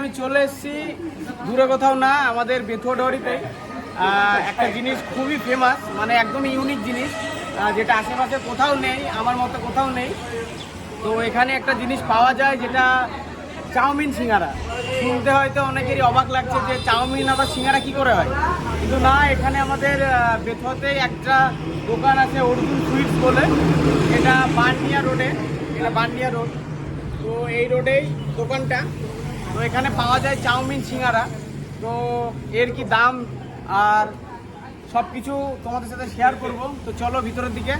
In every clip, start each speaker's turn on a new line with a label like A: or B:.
A: আমি চলে এসেছি। দূরে কোথাও না আমাদের বেথুয়াডহরিতে। একটা জিনিস খুবই ফেমাস মানে একদম ইউনিক জিনিস যেটা আশেপাশে কোথাও নেই আমার মতো কোথাও নেই। তো এখানে একটা জিনিস পাওয়া যায় যেটা চাউমিন সিঙ্গারা। শুনতে হয়তো অনেকেরই অবাক লাগছে যে চাউমিন আবার সিঙ্গারা কি করে হয়? কিন্তু না এখানে আমাদের আহ, বেথুয়াতে একটা দোকান আছে অর্জুন সুইটস বলে। এটা বান্ডিয়া রোডে এটা বান্ডিয়া রোড। তো এই রোডেই দোকানটা। তো এখানে পাওয়া যায় চাউমিন, সিঙ্গারা। তো এর কি দাম আর সব কিছু তোমাদের সাথে শেয়ার করব। তো চলো ভিতরের দিকে।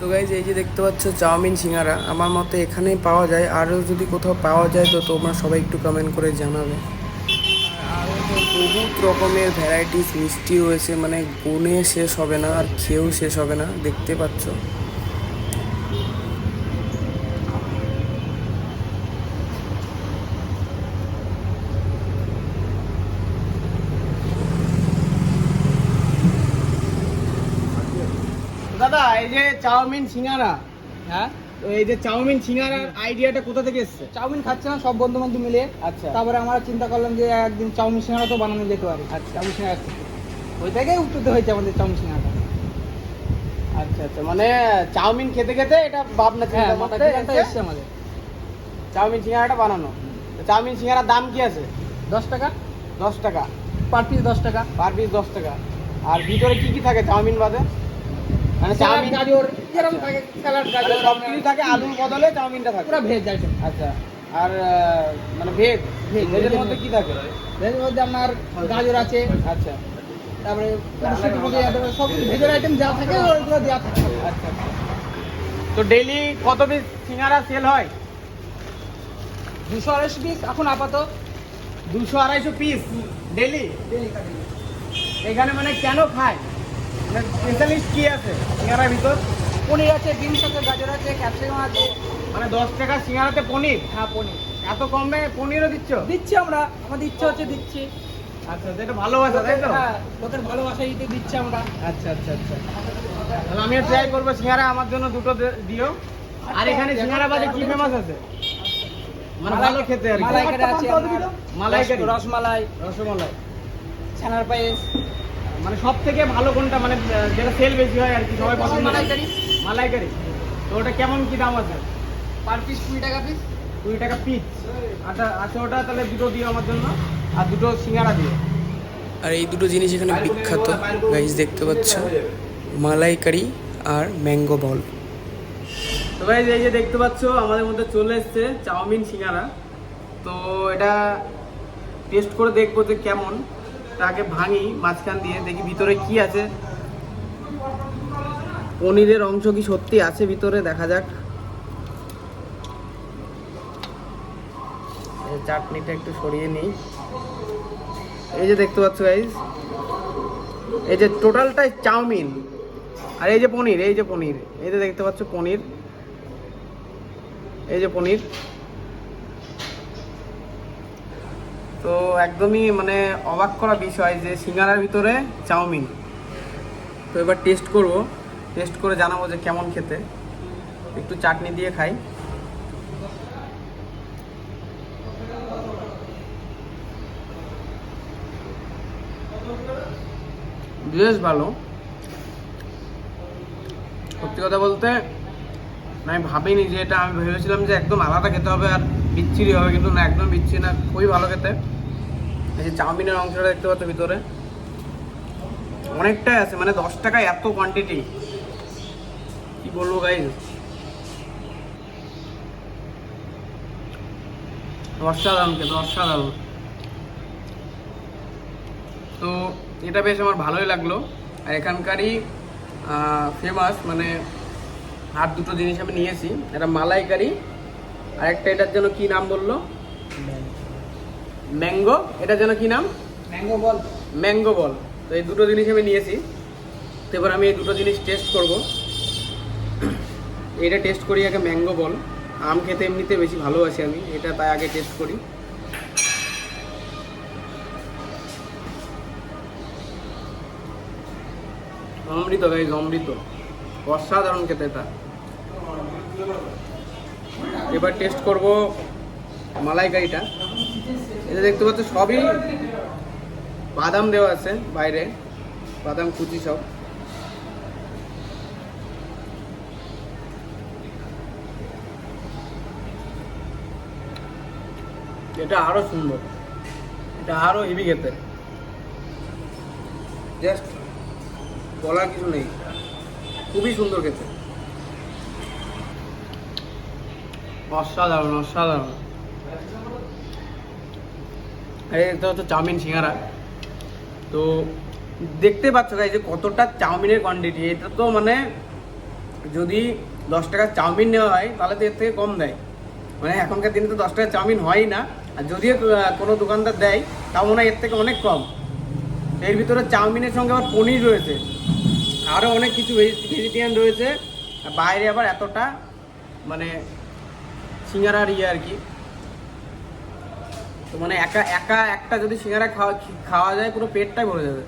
B: তো গাইজ এই যে দেখতে পাচ্ছ, চাউমিন, সিঙ্গারা। আমার মতে এখানেই পাওয়া যায়। আরও যদি কোথাও পাওয়া যায়, তো তোমরা সবাই একটু কমেন্ট করে জানাবে। আরও তো বহুত রকমের ভ্যারাইটিস মিষ্টি রয়েছে মানে গুনে শেষ হবে না, আর খেয়েও শেষ হবে না। দেখতে পাচ্ছ।
A: দাদা এই যে চাউমিন সিঙ্গারা
C: হ্যাঁ?
A: তো এই যে চাউমিন সিঙ্গারার আইডিয়াটা কোথা থেকে এসছে?
C: চাউমিন খাচ্ছে না সব বন্ধু বান্ধব মিলে।
A: আচ্ছা।
C: তারপরে আমরা চিন্তা করলাম যে একদিন চাউমিন সিঙ্গারা তো বানানো যেতে পারে।
A: আচ্ছা।
C: Chow mein singara. ওই থেকেই উত্তরতে হয়েছে আমাদের চাউমিন সিঙ্গারা
A: আচ্ছা আচ্ছা। মানে চাউমিন খেতে খেতে এটা ভাবনা
C: হ্যাঁ
A: চিন্তা
C: মাথা
A: এসছে?
C: এসছে আমাদের।
A: চাউমিন সিঙ্গারাটা বানানো। চাউমিন সিঙ্গারার দাম কি আছে?
C: দশ টাকা।
A: দশ টাকা।
C: পার পিস দশ টাকা।
A: পার পিস দশ টাকা। আর ভিতরে কি কি থাকে চাউমিন বাদে? মানে চাউমিন।
C: গাজর যেরকম থাকে স্যালাড গাজর।
A: সব কিছু থাকে আলুর বদলে চাউমিনটা থাকে।
C: পুরো ভেজ আইটেম
A: আচ্ছা আর মানে ভেজ
C: ভেজ,
A: ভেজের মধ্যে
C: মধ্যে।
A: কি থাকে?
C: ভেজের মধ্যে আপনার গাজর আছে।
A: আচ্ছা।
C: তারপরে মটরশুঁটি ফটে সব ভেজের আইটেম যা থাকে ওইগুলো দেওয়া থাকে।
A: আচ্ছা আচ্ছা। তো ডেইলি কত পিস সিঙ্গারা সেল হয়?
C: দুশো আড়াইশো পিস এখন আপাতত।
A: দুশো আড়াইশো পিস ডেইলি এখানে মানে কেন খায়? মানে স্পেশালিস্ট কি আছে সিঙ্গারার ভিতর?
C: পনির আছে বিনস আছে গাজর আছে ক্যাপসিকাম আছে।
A: মানে দশ টাকা সিঙ্গারাতে পনির?
C: হ্যাঁ পনির।
A: এত কমে পনিরও দিচ্ছ?
C: দিচ্ছি আমরা আমাদের ইচ্ছা হচ্ছে দিচ্ছি।
A: আচ্ছা যেটা ভালোবাসা তাই তো?
C: হ্যাঁ লোকের ভালোবাসা দিতে দিচ্ছি আমরা।
A: আচ্ছা আচ্ছা আচ্ছা। তাহলে আমিও ট্রাই করব সিঙ্গারা আমার জন্য দুটো দিও। আর এখানে সিঙ্গারা বাদে কি ফেমাস আছে? মানে ভালো খেতে আর কি।
C: মালাইকারি আছে
A: মালাইকারি।
C: রসমালাই।
A: রসমালাই।
C: ছানার পায়েস।
A: মানে সব থেকে ভালো কোনটা? মানে যেটা সেল বেশি হয় আর কি সবাই পছন্দ করে?
C: মালাইকারি।
A: মালাইকারি। তো ওটা কেমন কি দাম আছে?
C: পার পিস কুড়ি টাকা পিস
A: কুড়ি টাকা পিস আচ্ছা আচ্ছা ওটা তাহলে দুটো দিও আমার জন্য আর দুটো সিঙ্গারা দিও।
B: আর এই দুটো জিনিস এখানে বিখ্যাত গাইজ দেখতে পাচ্ছ? মালাইকারি আর ম্যাঙ্গো বল।
A: তো ভাই এই যে দেখতে পাচ্ছ আমাদের মধ্যে চলে এসছে চাউমিন সিঙ্গারা। তো এটা টেস্ট করে দেখব যে কেমন। তাকে ভাঙি মাঝখান দিয়ে, দেখি ভিতরে কি আছে। পনিরের অংশ কি সত্যি আছে ভিতরে? দেখা যাক। চাটনিটা একটু সরিয়ে নিই। এই যে দেখতে পাচ্ছ গাইজ এই যে টোটালটাই চাউমিন। আর এই যে পনির, এই যে পনির, এই যে দেখতে পাচ্ছ পনির। এই যে পনির। তো একদমই মানে অবাক করা বিষয় যে সিঙ্গারার ভিতরে চাউমিন। তো এবার টেস্ট করব। টেস্ট করে জানাব যে কেমন খেতে। একটু চাটনি দিয়ে খাই। বেশ ভালো। সত্যি কথা বলতে, আমি ভাবিনি যে এটা, আমি ভেবেছিলাম যে একদম আলাদা খেতে হবে আর বিচ্ছিরি হবে, কিন্তু না, একদম বিচ্ছিরি না, খুবই ভালো খেতে। এই চাউমিনের অংশটা দেখতে পাচ্ছ ভিতরে। অনেকটাই আছে মানে দশ টাকায় এত কোয়ান্টিটি কি বলব গাইজ অসাধারণ অসাধারণ। তো এটা বেশ আমার ভালোই লাগল। আর এখানকারই ফেমাস মানে আর দুটো জিনিস আমি নিয়েছি। একটা মালাইকারি আর একটা এটার জন্য কি নাম বলল? ম্যাঙ্গো। এটার জন্য কি নাম?
C: Mango ball.
A: Mango ball. তো এই দুটো জিনিস আমি নিয়েছি। তো এবার আমি এই দুটো জিনিস টেস্ট করব। এটা টেস্ট করি আগে ম্যাঙ্গো বল। আম খেতে এমনিতে বেশি ভালোবাসি আমি। এটা তাই আগে টেস্ট করি। অমৃত গাইজ অমৃত। অসাধারণ খেতে এটা। এবার টেস্ট করব মালাইকারিটা এটা দেখতে পাচ্ছ, সবই বাদাম দেওয়া আছে বাইরে, বাদাম, কুচি সব। এটা আরও সুন্দর, এটা আরও হেভি খেতে জাস্ট বলার কিছু নেই, খুবই সুন্দর খেতে অসাধারণ অসাধারণ। এই এটা হচ্ছে চাউমিন সিঙ্গারা। তো দেখতে পাচ্ছ গাই যে কতটা চাউমিনের কোয়ান্টিটি এটা তো মানে যদি দশ টাকার চাউমিন নেওয়া হয়, তাহলে তো এর থেকে কম দেয়। মানে এখনকার দিনে তো দশ টাকার চাউমিন হয়ই না। আর যদিও কোনো দোকানদার দেয়, তাও মনে হয় এর থেকে অনেক কম। এর ভিতরে চাউমিনের সঙ্গে আবার পনির রয়েছে। আরও অনেক কিছু ভেজিটেরিয়ান রয়েছে। বাইরে আবার এতটা মানে সিঙ্গারার ইয়ে আর কি। তো মানে একা একা একটা যদি সিঙ্গারা খাওয়া খাওয়া যায়, পুরো পেটটাই ভরে যাবে।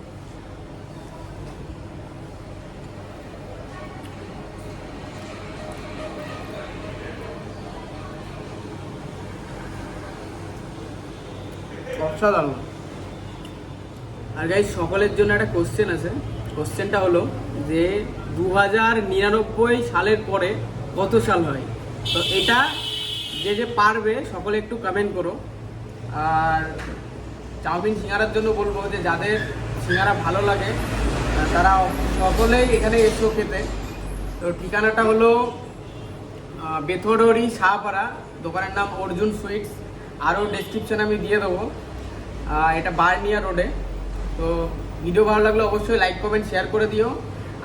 A: আর গাই সকলের জন্য একটা কোশ্চেন আছে। কোশ্চেনটা হলো যে দু হাজার নিরানব্বই সালের পরে কত সাল হয়? তো এটা যে যে পারবে সকলে একটু কমেন্ট করো। আর চাউমিন সিঙ্গারার জন্য বলব যে যাদের সিঙ্গারা ভালো লাগে তারা সকলেই এখানে এসো খেতে। তো ঠিকানাটা হলো আহ, বেথরডি শাহপাড়া দোকানের নাম অর্জুন সুইটস। আরও ডেসক্রিপশন আমি দিয়ে দেবো। এটা বার্নিয়া রোডে। তো ভিডিও ভালো লাগলে অবশ্যই লাইক কমেন্ট শেয়ার করে দিও।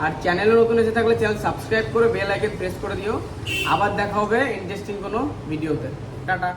A: আর চ্যানেলে নতুন এসে থাকলে চ্যানেল সাবস্ক্রাইব করে বেল আইকন প্রেস করে দিও। আবার দেখা হবে ইন্টারেস্টিং কোনো ভিডিওতে টাটা।